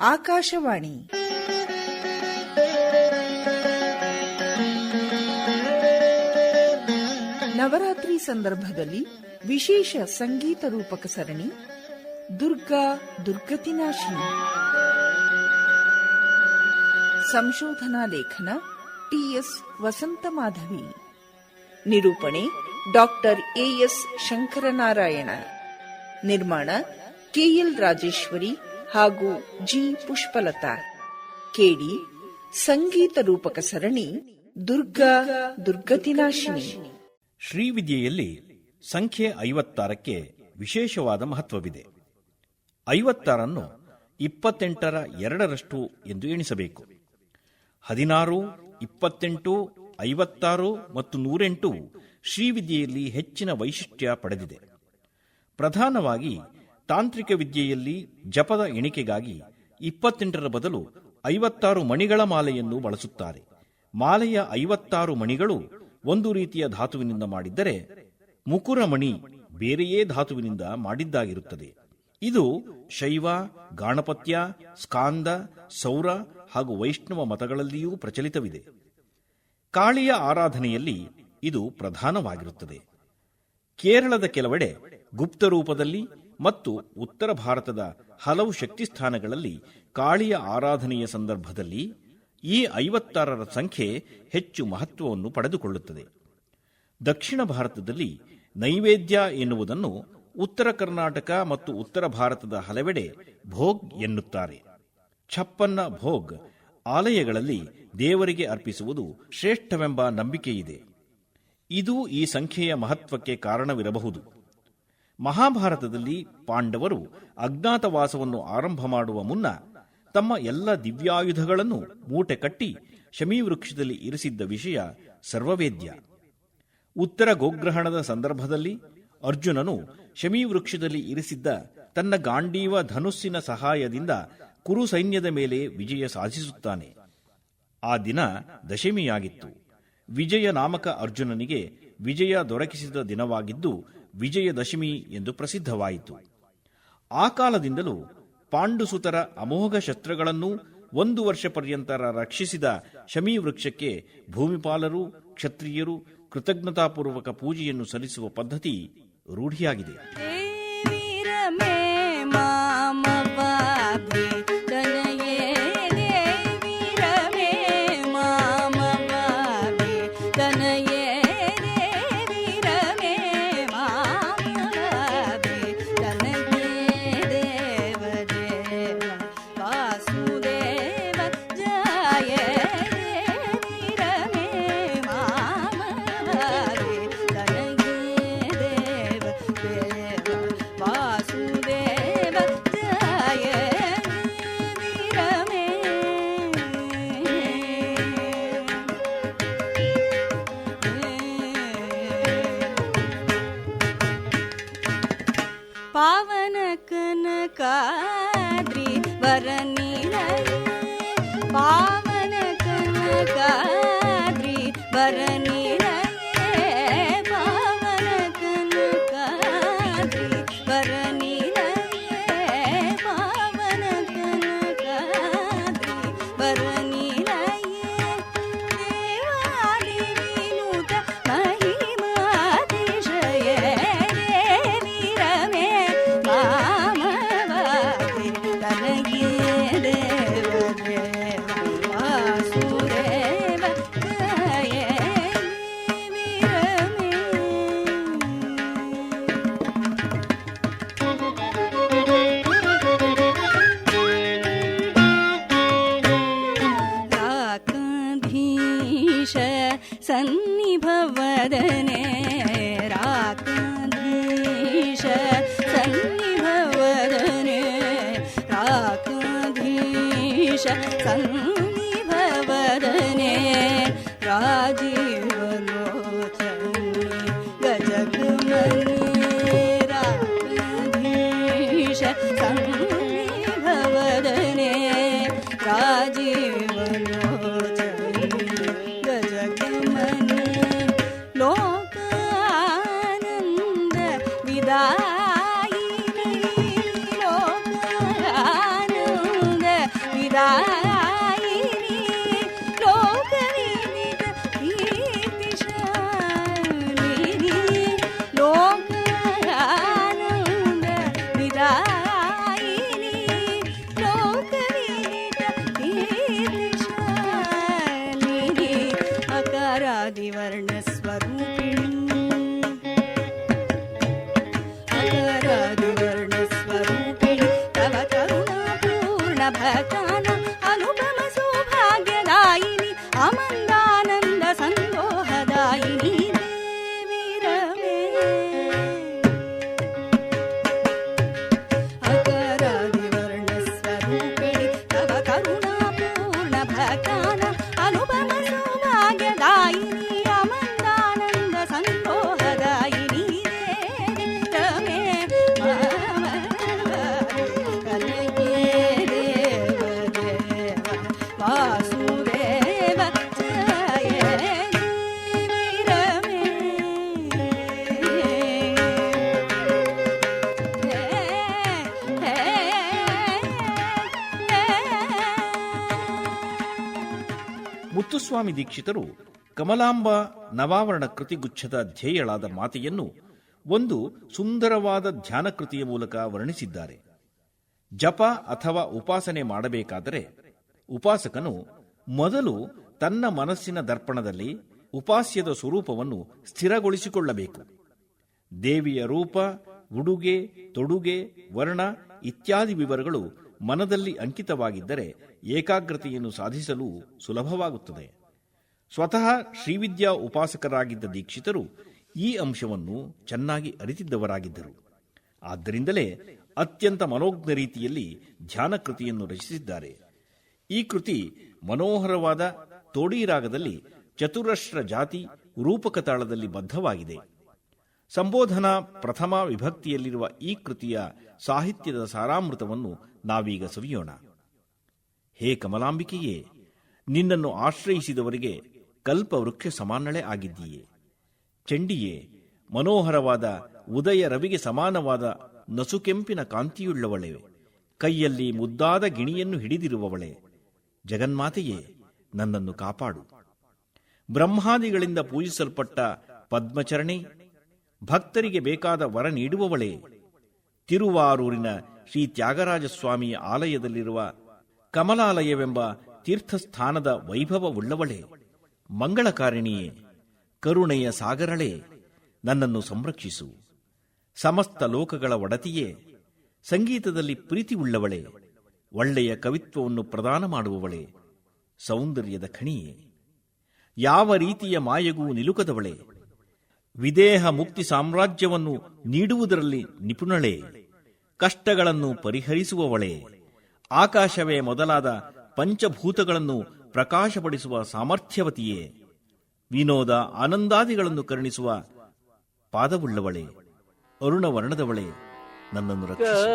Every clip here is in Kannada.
ಆಕಾಶವಾಣಿ. ನವರಾತ್ರಿ ಸಂದರ್ಭದಲ್ಲಿ ವಿಶೇಷ ಸಂಗೀತ ರೂಪಕ ಸರಣಿ, ದುರ್ಗಾ ದುರ್ಗತಿನಾಶಿನಿ. ಸಂಶೋಧನಾ ಲೇಖನ ಟಿಎಸ್ ವಸಂತ ಮಾಧವಿ ನಿರೂಪಣೆ ಡಾಕ್ಟರ್ ಎಎಸ್ ಶಂಕರನಾರಾಯಣ. ನಿರ್ಮಾಣ ಕೆಎಲ್ ರಾಜೇಶ್ವರಿ ಹಾಗೂ ಜಿ ಪುಷ್ಪಲತಾ, ಕೇಳಿ ಸಂಗೀತ ರೂಪಕ ಸರಣಿ ದುರ್ಗಾ ದುರ್ಗತಿನಾಶಿನಿ. ಶ್ರೀವಿದ್ಯೆಯಲ್ಲಿ ಸಂಖ್ಯೆ ಐವತ್ತಾರಕ್ಕೆ ವಿಶೇಷವಾದ ಮಹತ್ವವಿದೆ. ಐವತ್ತಾರನ್ನು ಇಪ್ಪತ್ತೆಂಟರ ಎರಡರಷ್ಟು ಎಂದು ಎಣಿಸಬೇಕು. ಹದಿನಾರು, ಇಪ್ಪತ್ತೆಂಟು, ಐವತ್ತಾರು ಮತ್ತು ನೂರೆಂಟು ಶ್ರೀವಿದ್ಯೆಯಲ್ಲಿ ಹೆಚ್ಚಿನ ವೈಶಿಷ್ಟ್ಯ ಪಡೆದಿದೆ. ಪ್ರಧಾನವಾಗಿ ತಾಂತ್ರಿಕ ವಿದ್ಯೆಯಲ್ಲಿ ಜಪದ ಎಣಿಕೆಗಾಗಿ ಇಪ್ಪತ್ತೆಂಟರ ಬದಲು ಐವತ್ತಾರು ಮಣಿಗಳ ಮಾಲೆಯನ್ನು ಬಳಸುತ್ತಾರೆ. ಮಾಲೆಯ ಐವತ್ತಾರು ಮಣಿಗಳು ಒಂದು ರೀತಿಯ ಧಾತುವಿನಿಂದ ಮಾಡಿದ್ದರೆ ಮುಕುರಮಣಿ ಬೇರೆಯೇ ಧಾತುವಿನಿಂದ ಮಾಡಿದ್ದಾಗಿರುತ್ತದೆ. ಇದು ಶೈವ, ಗಾಣಪತ್ಯ, ಸ್ಕಾಂದ, ಸೌರ ಹಾಗೂ ವೈಷ್ಣವ ಮತಗಳಲ್ಲಿಯೂ ಪ್ರಚಲಿತವಿದೆ. ಕಾಳಿಯ ಆರಾಧನೆಯಲ್ಲಿ ಇದು ಪ್ರಧಾನವಾಗಿರುತ್ತದೆ. ಕೇರಳದ ಕೆಲವೆಡೆ ಗುಪ್ತ ರೂಪದಲ್ಲಿ ಮತ್ತು ಉತ್ತರ ಭಾರತದ ಹಲವು ಶಕ್ತಿಸ್ಥಾನಗಳಲ್ಲಿ ಕಾಳಿಯ ಆರಾಧನೆಯ ಸಂದರ್ಭದಲ್ಲಿ ಈ ಐವತ್ತಾರರ ಸಂಖ್ಯೆ ಹೆಚ್ಚು ಮಹತ್ವವನ್ನು ಪಡೆದುಕೊಳ್ಳುತ್ತದೆ. ದಕ್ಷಿಣ ಭಾರತದಲ್ಲಿ ನೈವೇದ್ಯ ಎನ್ನುವುದನ್ನು ಉತ್ತರ ಕರ್ನಾಟಕ ಮತ್ತು ಉತ್ತರ ಭಾರತದ ಹಲವೆಡೆ ಭೋಗ್ ಎನ್ನುತ್ತಾರೆ. ಛಪ್ಪನ್ನ ಭೋಗ್ ಆಲಯಗಳಲ್ಲಿ ದೇವರಿಗೆ ಅರ್ಪಿಸುವುದು ಶ್ರೇಷ್ಠವೆಂಬ ನಂಬಿಕೆಯಿದೆ. ಇದು ಈ ಸಂಖ್ಯೆಯ ಮಹತ್ವಕ್ಕೆ ಕಾರಣವಿರಬಹುದು. ಮಹಾಭಾರತದಲ್ಲಿ ಪಾಂಡವರು ಅಜ್ಞಾತವಾಸವನ್ನು ಆರಂಭ ಮಾಡುವ ಮುನ್ನ ತಮ್ಮ ಎಲ್ಲ ದಿವ್ಯಾಯುಧಗಳನ್ನು ಮೂಟೆ ಕಟ್ಟಿ ಶಮೀವೃಕ್ಷದಲ್ಲಿ ಇರಿಸಿದ್ದ ವಿಷಯ ಸರ್ವವೇದ್ಯ. ಉತ್ತರ ಗೋಗ್ರಹಣದ ಸಂದರ್ಭದಲ್ಲಿ ಅರ್ಜುನನು ಶಮೀವೃಕ್ಷದಲ್ಲಿ ಇರಿಸಿದ್ದ ತನ್ನ ಗಾಂಡೀವ ಧನುಸ್ಸಿನ ಸಹಾಯದಿಂದ ಕುರು ಸೈನ್ಯದ ಮೇಲೆ ವಿಜಯ ಸಾಧಿಸುತ್ತಾನೆ. ಆ ದಿನ ದಶಮಿಯಾಗಿತ್ತು. ವಿಜಯ ನಾಮಕ ಅರ್ಜುನನಿಗೆ ವಿಜಯ ದೊರಕಿಸಿದ ದಿನವಾಗಿದ್ದು ವಿಜಯದಶಮಿ ಎಂದು ಪ್ರಸಿದ್ಧವಾಯಿತು. ಆ ಕಾಲದಿಂದಲೂ ಪಾಂಡುಸುತರ ಅಮೋಘ ಶಸ್ತ್ರಗಳನ್ನು ಒಂದು ವರ್ಷ ಪರ್ಯಂತ ರಕ್ಷಿಸಿದ ಶಮೀ ವೃಕ್ಷಕ್ಕೆ ಭೂಮಿಪಾಲರು, ಕ್ಷತ್ರಿಯರು ಕೃತಜ್ಞತಾಪೂರ್ವಕ ಪೂಜೆಯನ್ನು ಸಲ್ಲಿಸುವ ಪದ್ಧತಿ ರೂಢಿಯಾಗಿದೆ. ಪಾವನ ಕನಕಾದ್ರಿ ವರನಿಲಯ ಪಾವನ ಮುತ್ತುಸ್ವಾಮಿ ದೀಕ್ಷಿತರು ಕಮಲಾಂಬ ನವಾವರಣ ಕೃತಿಗುಚ್ಛದ ಧ್ಯೇಯಳಾದ ಮಾತೆಯನ್ನು ಒಂದು ಸುಂದರವಾದ ಧ್ಯಾನ ಕೃತಿಯ ಮೂಲಕ ವರ್ಣಿಸಿದ್ದಾರೆ. ಜಪ ಅಥವಾ ಉಪಾಸನೆ ಮಾಡಬೇಕಾದರೆ ಉಪಾಸಕನು ಮೊದಲು ತನ್ನ ಮನಸ್ಸಿನ ದರ್ಪಣದಲ್ಲಿ ಉಪಾಸ್ಯದ ಸ್ವರೂಪವನ್ನು ಸ್ಥಿರಗೊಳಿಸಿಕೊಳ್ಳಬೇಕು. ದೇವಿಯ ರೂಪ, ಉಡುಗೆ, ತೊಡುಗೆ, ವರ್ಣ ಇತ್ಯಾದಿ ವಿವರಗಳು ಮನದಲ್ಲಿ ಅಂಕಿತವಾಗಿದ್ದರೆ ಏಕಾಗ್ರತೆಯನ್ನು ಸಾಧಿಸಲು ಸುಲಭವಾಗುತ್ತದೆ. ಸ್ವತಃ ಶ್ರೀವಿದ್ಯಾ ಉಪಾಸಕರಾಗಿದ್ದ ದೀಕ್ಷಿತರು ಈ ಅಂಶವನ್ನು ಚೆನ್ನಾಗಿ ಅರಿತಿದ್ದವರಾಗಿದ್ದರು. ಆದ್ದರಿಂದಲೇ ಅತ್ಯಂತ ಮನೋಜ್ಞ ರೀತಿಯಲ್ಲಿ ಧ್ಯಾನ ಕೃತಿಯನ್ನು ರಚಿಸಿದ್ದಾರೆ. ಈ ಕೃತಿ ಮನೋಹರವಾದ ತೋಡಿ ರಾಗದಲ್ಲಿ ಚತುರಶ್ರ ಜಾತಿ ರೂಪಕ ತಾಳದಲ್ಲಿ ಬದ್ಧವಾಗಿದೆ. ಸಂಬೋಧನಾ ಪ್ರಥಮ ವಿಭಕ್ತಿಯಲ್ಲಿರುವ ಈ ಕೃತಿಯ ಸಾಹಿತ್ಯದ ಸಾರಾಮೃತವನ್ನು ನಾವೀಗ ಸವಿಯೋಣ. ಹೇ ಕಮಲಾಂಬಿಕೆಯೇ, ನಿನ್ನನ್ನು ಆಶ್ರಯಿಸಿದವರಿಗೆ ಕಲ್ಪವೃಕ್ಷ ಸಮಾನಳೆ ಆಗಿದ್ದೀಯೆ. ಚಂಡಿಯೇ, ಮನೋಹರವಾದ ಉದಯ ರವಿಗೆ ಸಮಾನವಾದ ನಸುಕೆಂಪಿನ ಕಾಂತಿಯುಳ್ಳವಳೆ. ಕೈಯಲ್ಲಿ ಮುದ್ದಾದ ಗಿಣಿಯನ್ನು ಹಿಡಿದಿರುವವಳೆ. ಜಗನ್ಮಾತೆಯೇ, ನನ್ನನ್ನು ಕಾಪಾಡು. ಬ್ರಹ್ಮಾದಿಗಳಿಂದ ಪೂಜಿಸಲ್ಪಟ್ಟ ಪದ್ಮಚರಣೆ, ಭಕ್ತರಿಗೆ ಬೇಕಾದ ವರ ನೀಡುವವಳೇ. ತಿರುವಾರೂರಿನ ಶ್ರೀ ತ್ಯಾಗರಾಜ ಸ್ವಾಮಿಯ ಆಲಯದಲ್ಲಿರುವ ಕಮಲಾಲಯವೆಂಬ ತೀರ್ಥಸ್ಥಾನದ ವೈಭವವುಳ್ಳವಳೇ. ಮಂಗಳಕಾರಿಣಿಯೇ ಕರುಣೆಯ ಸಾಗರಳೆ, ನನ್ನನ್ನು ಸಂರಕ್ಷಿಸು. ಸಮಸ್ತ ಲೋಕಗಳ ಒಡತಿಯೇ, ಸಂಗೀತದಲ್ಲಿ ಪ್ರೀತಿ ಉಳ್ಳವಳೆ ಒಳ್ಳೆಯ ಕವಿತ್ವವನ್ನು ಪ್ರದಾನ ಮಾಡುವವಳೆ, ಸೌಂದರ್ಯದ ಖಣಿಯೇ. ಯಾವ ರೀತಿಯ ಮಾಯಗೂ ನಿಲುಕದವಳೆ, ವಿದೇಹ ಮುಕ್ತಿ ಸಾಮ್ರಾಜ್ಯವನ್ನು ನೀಡುವುದರಲ್ಲಿ ನಿಪುಣಳೆ, ಕಷ್ಟಗಳನ್ನು ಪರಿಹರಿಸುವವಳೆ, ಆಕಾಶವೇ ಮೊದಲಾದ ಪಂಚಭೂತಗಳನ್ನು ಪ್ರಕಾಶಪಡಿಸುವ ಸಾಮರ್ಥ್ಯವತಿಯೇ ವಿನೋದ ಆನಂದಾದಿಗಳನ್ನು ಕರುಣಿಸುವ ಪಾದವುಳ್ಳವಳೆ ಅರುಣವರ್ಣದವಳೆ ನನ್ನನ್ನು ರಕ್ಷಿಸು.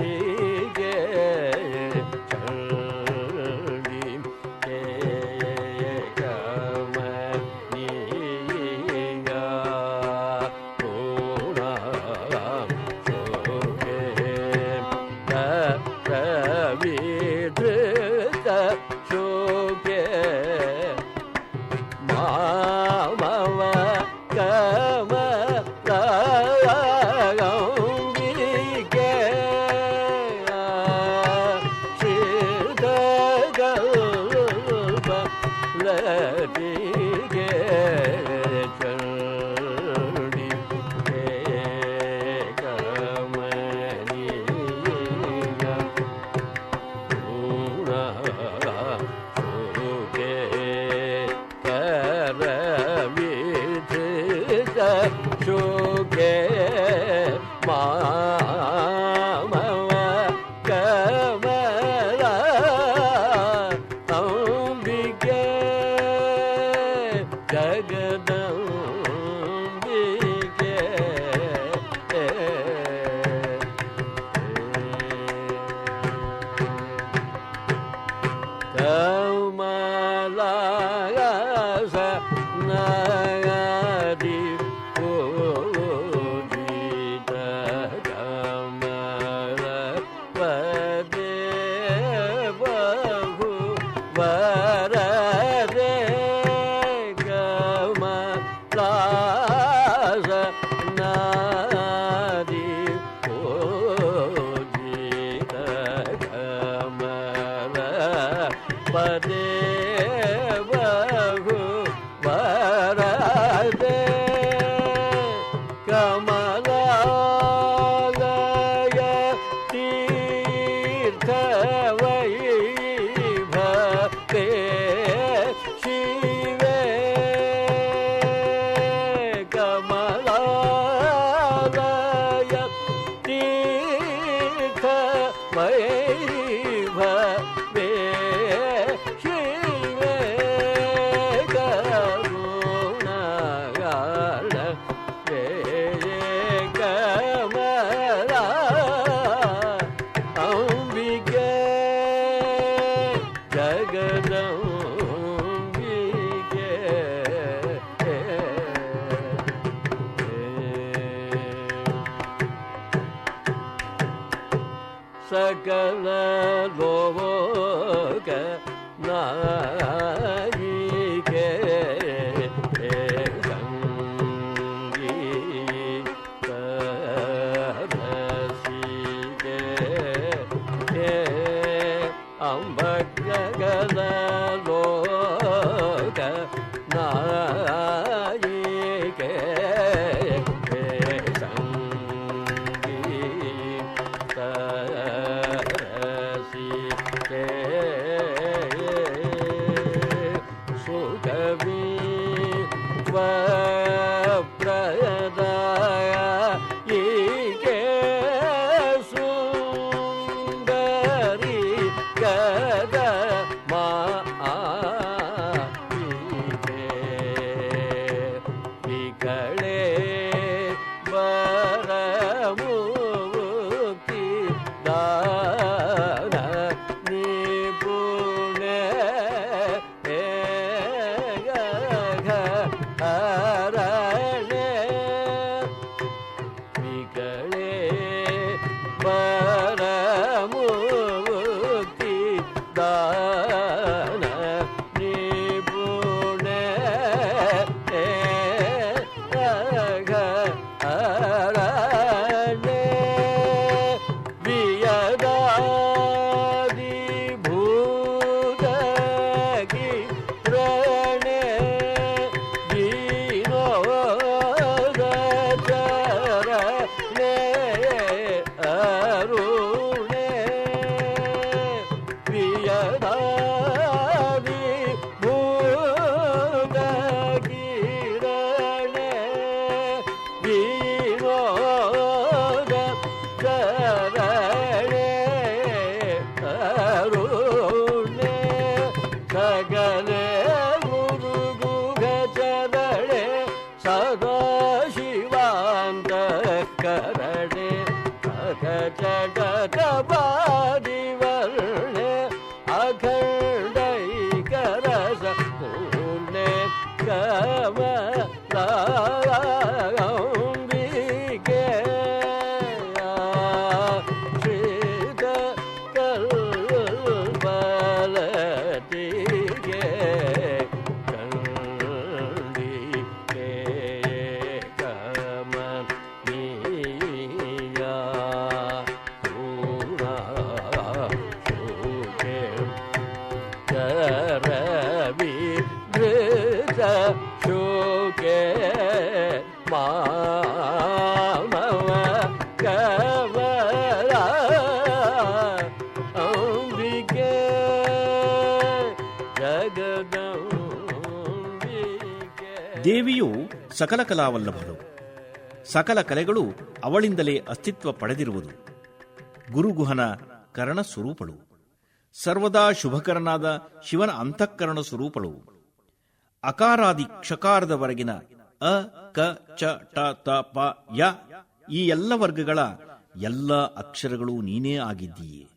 रे ஜகதம்பிகே ஜகதம்பிகே சகல லோக நாய वर ಸಕಲ ಕಲಾವಲ್ಲಭಳು ಸಕಲ ಕಲೆಗಳು ಅವಳಿಂದಲೇ ಅಸ್ತಿತ್ವ ಪಡೆದಿರುವುದು. ಗುರುಗುಹನ ಕರಣ ಸ್ವರೂಪಳು. ಸರ್ವದಾ ಶುಭಕರನಾದ ಶಿವನ ಅಂತಃಕರಣ ಸ್ವರೂಪಳು. ಅಕಾರಾದಿ ಕ್ಷಕಾರದವರೆಗಿನ ಅ, ಕ, ಚ, ಟ, ತ, ಪ, ಯ ಈ ಎಲ್ಲ ವರ್ಗಗಳ ಎಲ್ಲ ಅಕ್ಷರಗಳು ನೀನೇ ಆಗಿದ್ದೀಯೆ.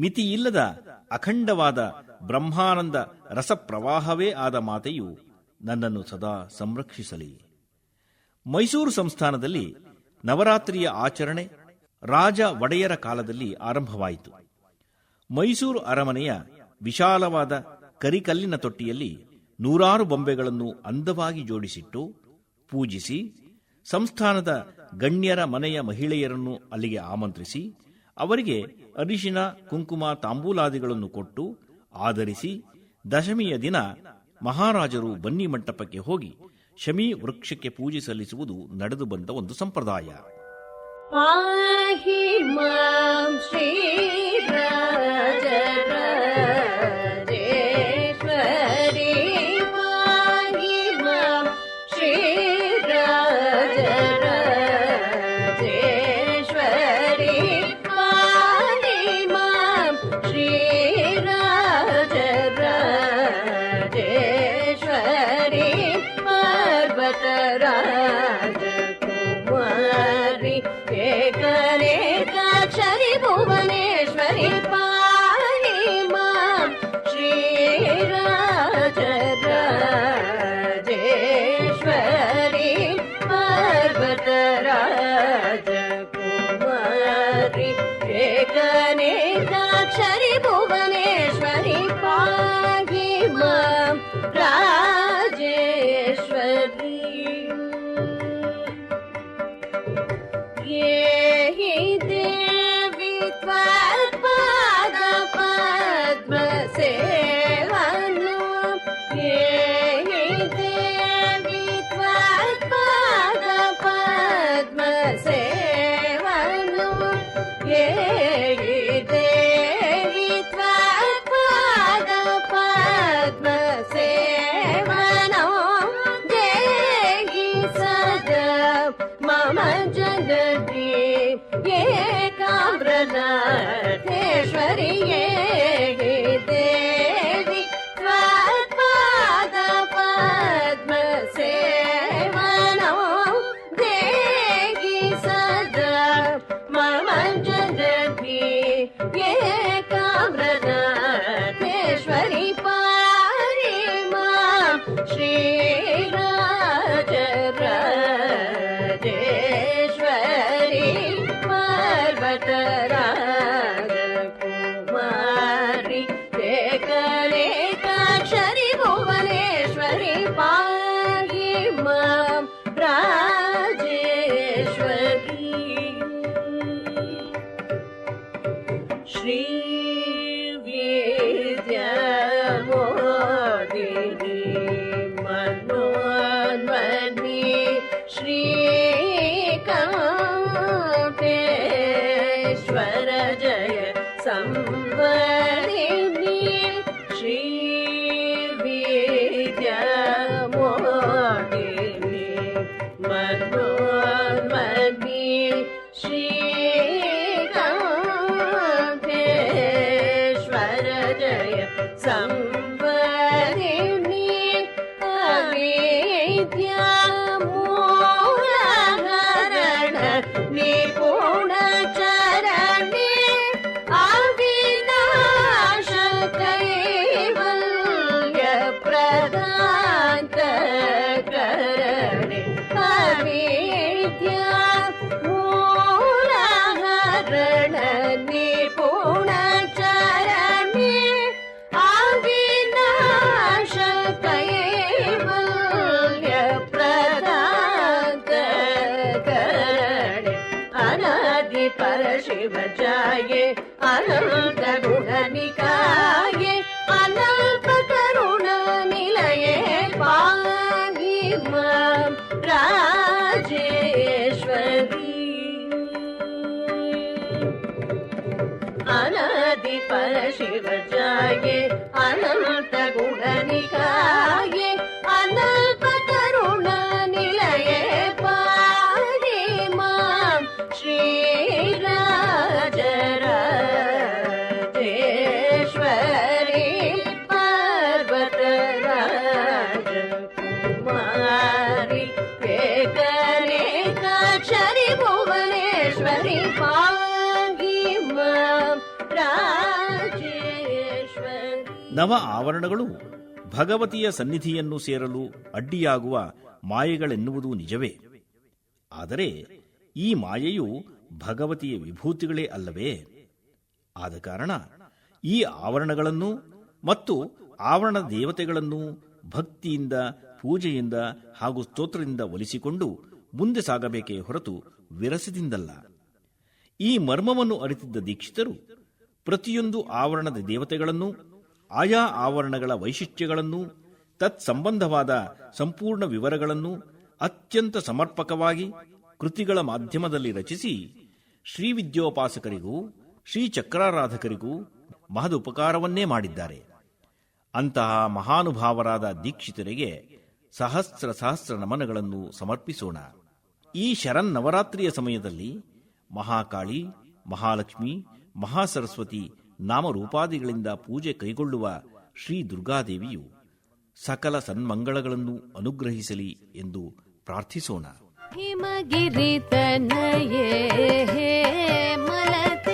ಮಿತಿಯಿಲ್ಲದ ಅಖಂಡವಾದ ಬ್ರಹ್ಮಾನಂದ ರಸಪ್ರವಾಹವೇ ಆದ ಮಾತೆಯು ನನ್ನನ್ನು ಸದಾ ಸಂರಕ್ಷಿಸಲಿ. ಮೈಸೂರು ಸಂಸ್ಥಾನದಲ್ಲಿ ನವರಾತ್ರಿಯ ಆಚರಣೆ ರಾಜ ಒಡೆಯರ ಕಾಲದಲ್ಲಿ ಆರಂಭವಾಯಿತು. ಮೈಸೂರು ಅರಮನೆಯ ವಿಶಾಲವಾದ ಕರಿಕಲ್ಲಿನ ತೊಟ್ಟಿಯಲ್ಲಿ ನೂರಾರು ಬೊಂಬೆಗಳನ್ನು ಅಂದವಾಗಿ ಜೋಡಿಸಿಟ್ಟು ಪೂಜಿಸಿ, ಸಂಸ್ಥಾನದ ಗಣ್ಯರ ಮನೆಯ ಮಹಿಳೆಯರನ್ನು ಅಲ್ಲಿಗೆ ಆಮಂತ್ರಿಸಿ, ಅವರಿಗೆ ಅರಿಶಿನ, ಕುಂಕುಮ, ತಾಂಬೂಲಾದಿಗಳನ್ನು ಕೊಟ್ಟು ಆಧರಿಸಿ ದಶಮಿಯ ದಿನ ಮಹಾರಾಜರು ಬನ್ನಿ ಮಂಟಪಕ್ಕೆ ಹೋಗಿ ಶಮಿ ವೃಕ್ಷಕ್ಕೆ ಪೂಜೆ ಸಲ್ಲಿಸುವುದು ನಡೆದು ಬಂದ ಒಂದು ಸಂಪ್ರದಾಯ. पाहि जगमरि गणेशरि भुवने हरि पागी प्रदाेश्वरि गीते Okay. ಕರುಣನಿಕಾಯೆ ಅನಂತ ಗುಣನಿಕಾಯೆ ಅನಲ್ಪ ಕರುಣ ನಿಲಯೇ ಪಾನಿಮ ರಾಜೇಶ್ವರಿ ಅನದಿ ಪರಶಿವ ಜಾಯೆ ಅನಂತ ಗುಣನಿಕಾಯೆ ಅನಂತ ನವ ಆವರಣಗಳು ಭಗವತಿಯ ಸನ್ನಿಧಿಯನ್ನು ಸೇರಲು ಅಡ್ಡಿಯಾಗುವ ಮಾಯೆಗಳೆನ್ನುವುದು ನಿಜವೇ. ಆದರೆ ಈ ಮಾಯೆಯು ಭಗವತಿಯ ವಿಭೂತಿಗಳೇ ಅಲ್ಲವೇ? ಆದ ಕಾರಣ ಈ ಆವರಣಗಳನ್ನು ಮತ್ತು ಆವರಣ ದೇವತೆಗಳನ್ನು ಭಕ್ತಿಯಿಂದ, ಪೂಜೆಯಿಂದ ಹಾಗೂ ಸ್ತೋತ್ರದಿಂದ ಒಲಿಸಿಕೊಂಡು ಮುಂದೆ ಸಾಗಬೇಕೇ ಹೊರತು ವಿರಸದಿಂದಲ್ಲ. ಈ ಮರ್ಮವನ್ನು ಅರಿತಿದ್ದ ದೀಕ್ಷಿತರು ಪ್ರತಿಯೊಂದು ಆವರಣದ ದೇವತೆಗಳನ್ನು ಆಯಾ ಆವರಣಗಳ ವೈಶಿಷ್ಟ್ಯಗಳನ್ನು, ತತ್ಸಂಬಂಧವಾದ ಸಂಪೂರ್ಣ ವಿವರಗಳನ್ನು ಅತ್ಯಂತ ಸಮರ್ಪಕವಾಗಿ ಕೃತಿಗಳ ಮಾಧ್ಯಮದಲ್ಲಿ ರಚಿಸಿ, ಶ್ರೀ ವಿದ್ಯೋಪಾಸಕರಿಗೂ, ಶ್ರೀ ಚಕ್ರಾರಾಧಕರಿಗೂ ಮಹದುಪಕಾರವನ್ನೇ ಮಾಡಿದ್ದಾರೆ. ಅಂತಹ ಮಹಾನುಭಾವರಾದ ದೀಕ್ಷಿತರಿಗೆ ಸಹಸ್ರ ಸಹಸ್ರ ನಮನಗಳನ್ನು ಸಮರ್ಪಿಸೋಣ. ಈ ಶರನ್ನವರಾತ್ರಿಯ ಸಮಯದಲ್ಲಿ ಮಹಾಕಾಳಿ, ಮಹಾಲಕ್ಷ್ಮಿ, ಮಹಾಸರಸ್ವತಿ ನಾಮರೂಪಾದಿಗಳಿಂದ ಪೂಜೆ ಕೈಗೊಳ್ಳುವ ಶ್ರೀ ದುರ್ಗಾದೇವಿಯು ಸಕಲ ಸನ್ಮಂಗಳಗಳನ್ನು ಅನುಗ್ರಹಿಸಲಿ ಎಂದು ಪ್ರಾರ್ಥಿಸೋಣ. ಹಿಮಗಿರಿತನಯೇ ಮಲತೆ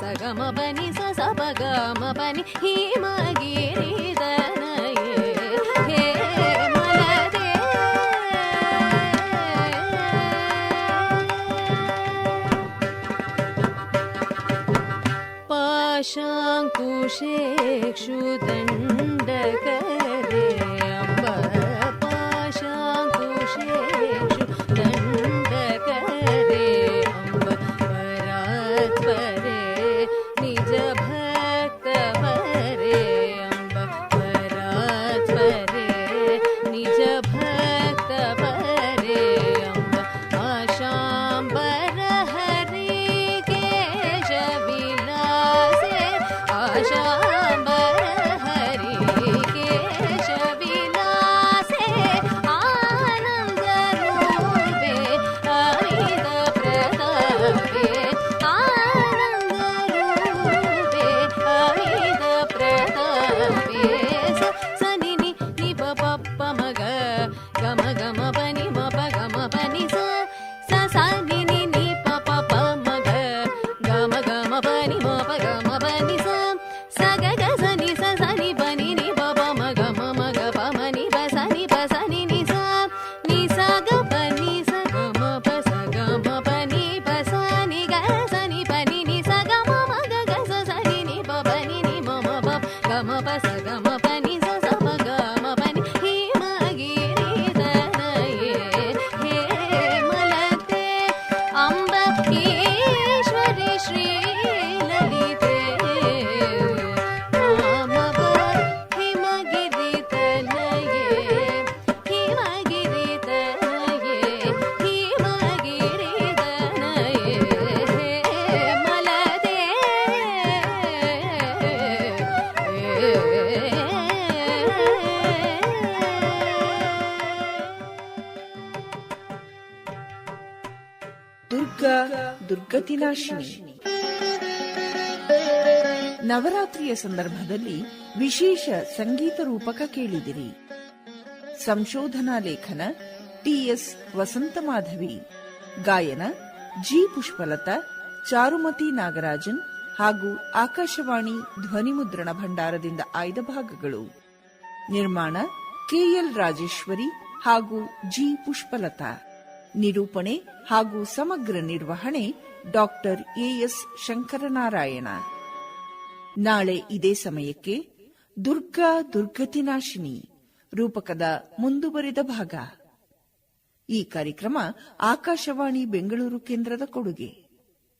సగమ బని సగమ బని హీమగిరి ದುರ್ಗಾ, ದುರ್ಗತಿನಾಶಿನಿ. ನವರಾತ್ರಿಯ ಸಂದರ್ಭದಲ್ಲಿ ವಿಶೇಷ ಸಂಗೀತ ರೂಪಕ ಕೇಳಿದಿರಿ. ಸಂಶೋಧನಾ ಲೇಖನ ಟಿಎಸ್ ವಸಂತ ಮಾಧವಿ ಗಾಯನ ಜಿ. ಪುಷ್ಪಲತಾ, ಚಾರುಮತಿ ನಾಗರಾಜನ್ ಹಾಗೂ ಆಕಾಶವಾಣಿ ಧ್ವನಿಮುದ್ರಣ ಭಂಡಾರದಿಂದ ಆಯ್ದ ಭಾಗಗಳು. ನಿರ್ಮಾಣ ಕೆಎಲ್ ರಾಜೇಶ್ವರಿ ಹಾಗೂ ಜಿ. ಪುಷ್ಪಲತಾ. ನಿರೂಪಣೆ ಹಾಗೂ ಸಮಗ್ರ ನಿರ್ವಹಣೆ ಡಾಕ್ಟರ್ ಎಎಸ್ ಶಂಕರನಾರಾಯಣ. ನಾಳೆ ಇದೇ ಸಮಯಕ್ಕೆ ದುರ್ಗಾ ದುರ್ಗತಿನಾಶಿನಿ ರೂಪಕದ ಮುಂದುವರಿದ ಭಾಗ. ಈ ಕಾರ್ಯಕ್ರಮ ಆಕಾಶವಾಣಿ ಬೆಂಗಳೂರು ಕೇಂದ್ರದ ಕೊಡುಗೆ.